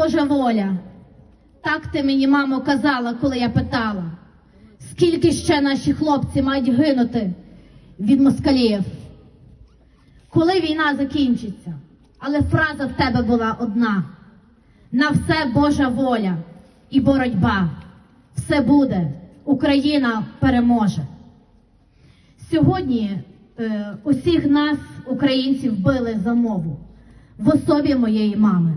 Божа воля. Так ти мені, мамо, казала, коли я питала, скільки ще наші хлопці мають гинути від москалів. Коли війна закінчиться, але фраза в тебе була одна: на все Божа воля і боротьба. Все буде, Україна переможе. Сьогодні е, усіх нас, українців, били за мову в особі моєї мами.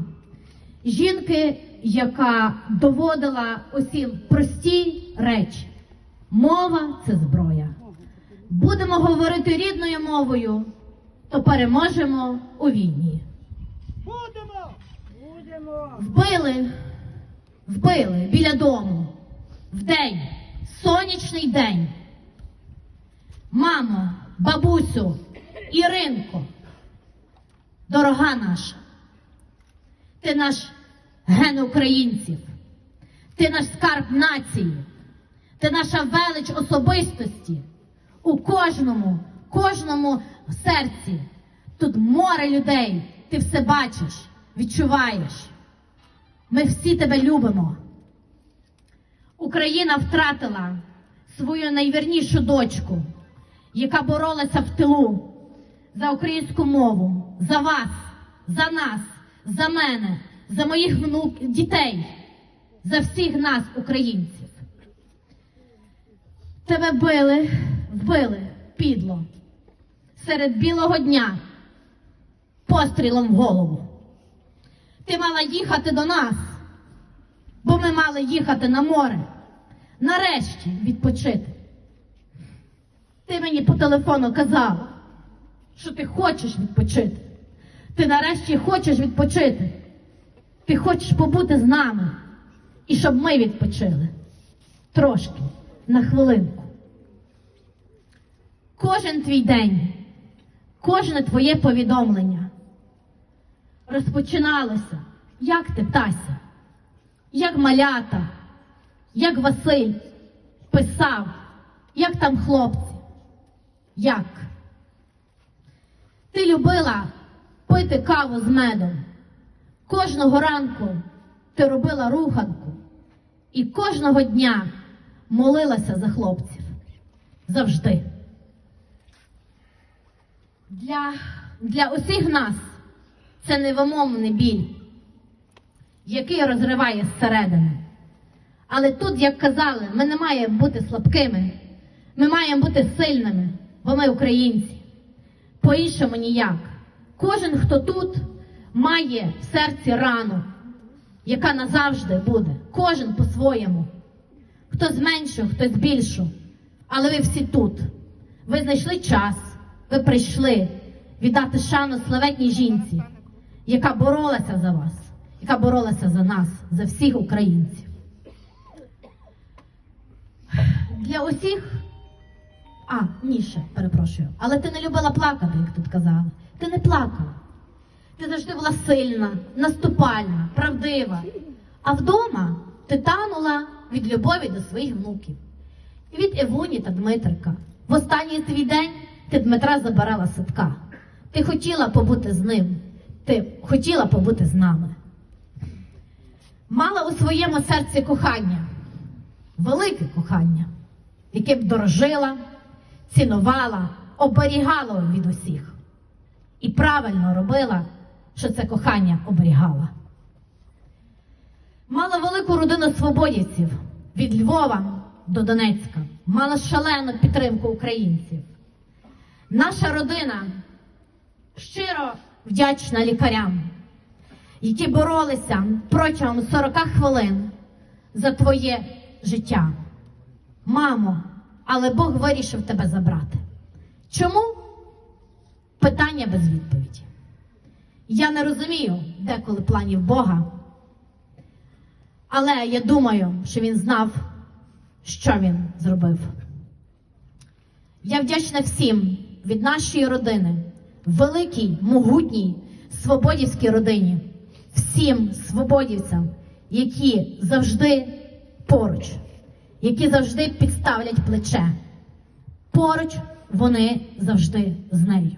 Жінки, яка доводила усі прості речі. Мова це зброя. Будемо говорити рідною мовою, то переможемо у війні. Будемо! Будемо! Вбили, вбили біля дому в день, сонячний день. Мамо, бабусю, Іринко, дорога наша, ти наш ген українців, ти наш скарб нації, ти наша велич особистості у кожному, кожному серці. Тут море людей, ти все бачиш, відчуваєш. Ми всі тебе любимо. Україна втратила свою найвірнішу дочку, яка боролася в тилу за українську мову, за вас, за нас, за мене, за моїх внук, дітей, за всіх нас, українців. Тебе били, вбили підло серед білого дня пострілом в голову. Ти мала їхати до нас, бо ми мали їхати на море. Нарешті відпочити. Ти мені по телефону казала, що ти хочеш відпочити. Ти нарешті хочеш відпочити. Ти хочеш побути з нами. І щоб ми відпочили. Трошки, на хвилинку. Кожен твій день, кожне твоє повідомлення. Розпочиналося, як ти, Тася, як малята, як Василь? Писав, як там хлопці, як. Ти любила пити каву з медом. Кожного ранку ти робила руханку і кожного дня молилася за хлопців. Завжди. Для, для усіх нас це невимовний біль, який розриває зсередини. Але тут, як казали, ми не маємо бути слабкими, ми маємо бути сильними, бо ми українці. По-іншому ніяк. Кожен, хто тут, має в серці рану, яка назавжди буде. Кожен по-своєму. Хтось меншу, хтось більшу. Але ви всі тут. Ви знайшли час, ви прийшли віддати шану славетній жінці, яка боролася за вас, яка боролася за нас, за всіх українців. Для усіх. А, ні, ще, перепрошую. Але ти не любила плакати, як тут казали. Ти не плакала. Ти завжди була сильна, наступальна, правдива. А вдома ти танула від любові до своїх внуків. Від Евуні та Дмитрика. В останній твій день ти Дмитра забирала садка. Ти хотіла побути з ним. Ти хотіла побути з нами. Мала у своєму серці кохання, велике кохання, яке б дорожила, цінувала, оберігала від усіх. І правильно робила, що це кохання оберігала. Мала велику родину свободівців від Львова до Донецька, мала шалену підтримку українців. Наша родина щиро вдячна лікарям, які боролися протягом 40 хвилин за твоє життя. Мамо, але Бог вирішив тебе забрати. Чому? Питання без відповіді. Я не розумію деколи планів Бога, але я думаю, що він знав, що він зробив. Я вдячна всім від нашої родини, великій, могутній свободівській родині, всім свободівцям, які завжди поруч, які завжди підставлять плече. Поруч вони завжди з нею.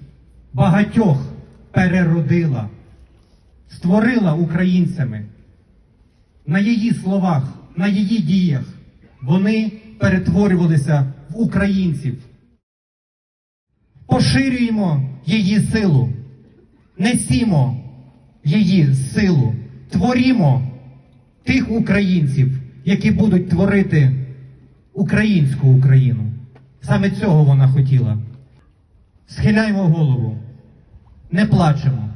багатьох переродила, створила українцями. На її словах, на її діях вони перетворювалися в українців. Поширюємо її силу, несімо її силу, творімо тих українців, які будуть творити українську Україну. Саме цього вона хотіла. Схиляємо голову, не плачемо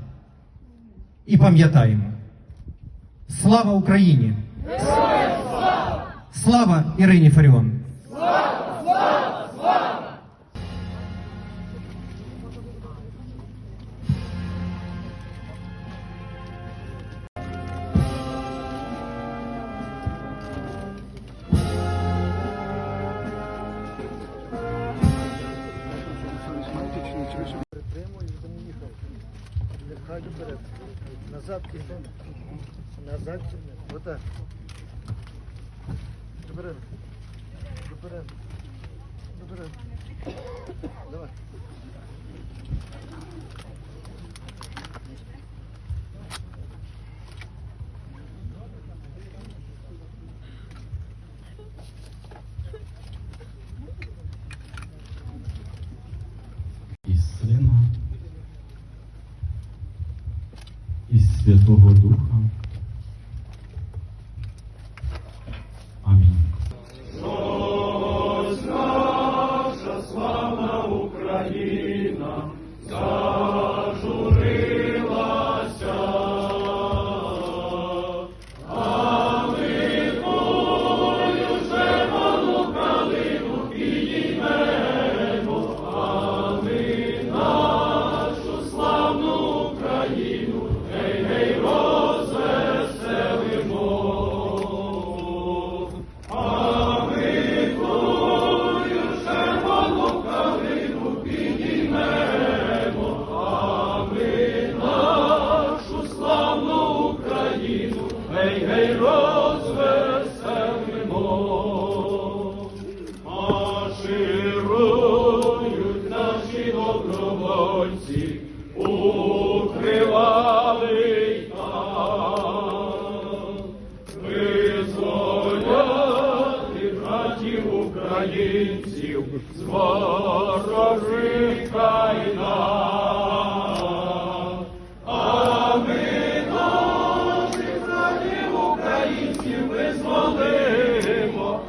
і пам'ятаємо. Слава Україні! Слава Ірині Фаріон! Притримуй, щоб не їхав. Нехай доперед. Назад кидай. Назад тягни. Отак. Доперед. Доперед. Доперед. Давай. і Сина, і Святого Духа. Амінь. Марширують Співки визволимо.